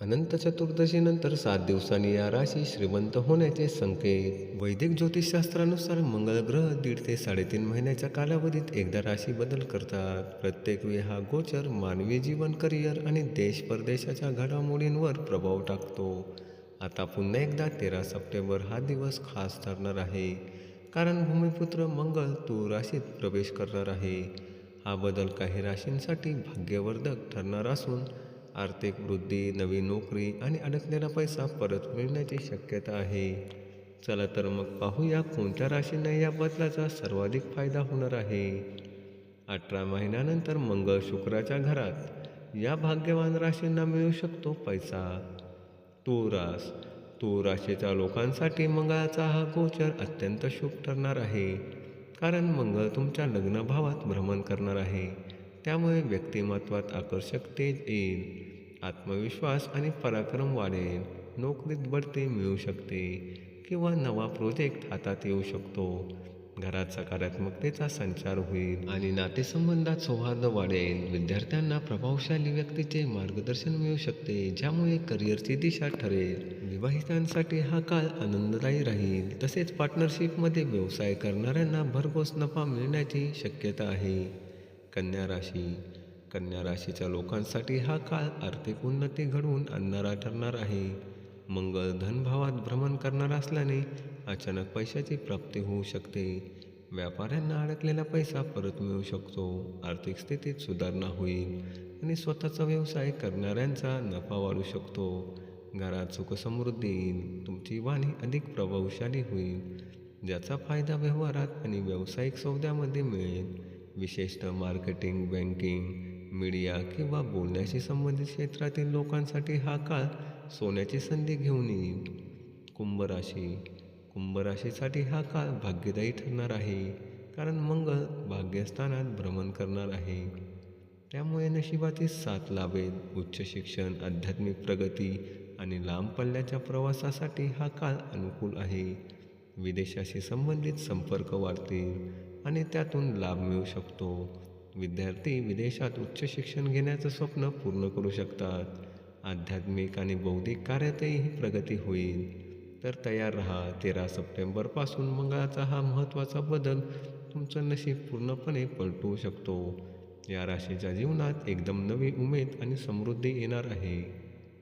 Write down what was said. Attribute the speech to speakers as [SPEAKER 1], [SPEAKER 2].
[SPEAKER 1] अनंत चतुर्दशीनंतर सात दिवसांनी या राशी श्रीमंत होण्याचे संकेत. वैदिक ज्योतिषशास्त्रानुसार मंगळ ग्रह दीड ते साडेतीन महिन्याच्या कालावधीत एकदा राशी बदल करतात. प्रत्येक वेळ हा गोचर मानवी जीवन करिअर आणि देश परदेशाच्या घडामोडींवर प्रभाव टाकतो. आता पुन्हा एकदा तेरा सप्टेंबर हा दिवस खास ठरणार आहे. कारण भूमिपुत्र मंगळ तू राशीत प्रवेश करणार आहे. हा बदल काही राशींसाठी भाग्यवर्धक ठरणार असून आर्थिक वृद्धी नवी नोकरी आणि अडकलेला पैसा परत मिळण्याची शक्यता आहे. चला तर मग पाहूया कोणत्या राशींना या बदलाचा सर्वाधिक फायदा होणार आहे. अठरा महिन्यानंतर मंगळ शुक्राच्या घरात या भाग्यवान राशींना मिळू शकतो पैसा. तो रास तो राशीच्या लोकांसाठी मंगळाचा हा गोचर अत्यंत शुभ ठरणार आहे. कारण मंगळ तुमच्या लग्न भावात भ्रमण करणार आहे. त्यामुळे व्यक्तिमत्वात आकर्षक तेज येईल आत्मविश्वास आणि पराक्रम वाढेल नोकरीत बढते मिळू शकते किंवा नवा प्रोजेक्ट हातात येऊ शकतो. घरात सकारात्मकतेचा संचार होईल आणि नातेसंबंधात सौहार्द वाढेल. विद्यार्थ्यांना प्रभावशाली व्यक्तीचे मार्गदर्शन मिळू शकते ज्यामुळे करिअरची दिशा ठरेल. विवाहितांसाठी हा काळ आनंददायी राहील. तसेच पार्टनरशिपमध्ये व्यवसाय करणाऱ्यांना भरघोस नफा मिळण्याची शक्यता आहे. कन्या राशी कन्या राशीच्या लोकांसाठी हा काळ आर्थिक उन्नती घडवून आणणारा ठरणार आहे. मंगळ धनभावात भ्रमण करणार असल्याने अचानक पैशाची प्राप्ती होऊ शकते. व्यापाऱ्यांना अडकलेला पैसा परत मिळू शकतो. आर्थिक स्थितीत सुधारणा होईल आणि स्वतःचा व्यवसाय करणाऱ्यांचा नफा वाढू शकतो. घरात सुखसमृद्धी येईल तुमची वाणी अधिक प्रभावशाली होईल ज्याचा फायदा व्यवहारात आणि व्यावसायिक सौद्यामध्ये मिळेल. विशेषतः मार्केटिंग बँकिंग मीडिया किंवा बोलण्याशी संबंधित क्षेत्रातील लोकांसाठी हा काळ सोन्याची संधी घेऊन येईल. कुंभराशी कुंभराशीसाठी हा काळ भाग्यदायी ठरणार आहे कारण मंगळ भाग्यस्थानात भ्रमण करणार आहे. त्यामुळे नशिबाची साथ लाभेल उच्च शिक्षण आध्यात्मिक प्रगती आणि लांब पल्ल्याच्या प्रवासासाठी हा काळ अनुकूल आहे. विदेशाशी संबंधित संपर्क वाढतील आणि त्यातून लाभ मिळू शकतो. विद्यार्थी विदेशात उच्च शिक्षण घेण्याचं स्वप्न पूर्ण करू शकतात. आध्यात्मिक आणि बौद्धिक कार्यातही प्रगती होईल. तर तयार राहा तेरा सप्टेंबरपासून मंगळाचा हा महत्त्वाचा बदल तुमचं नशीब पूर्णपणे पलटवू शकतो. या राशीच्या जीवनात एकदम नवी उमेद आणि समृद्धी येणार आहे.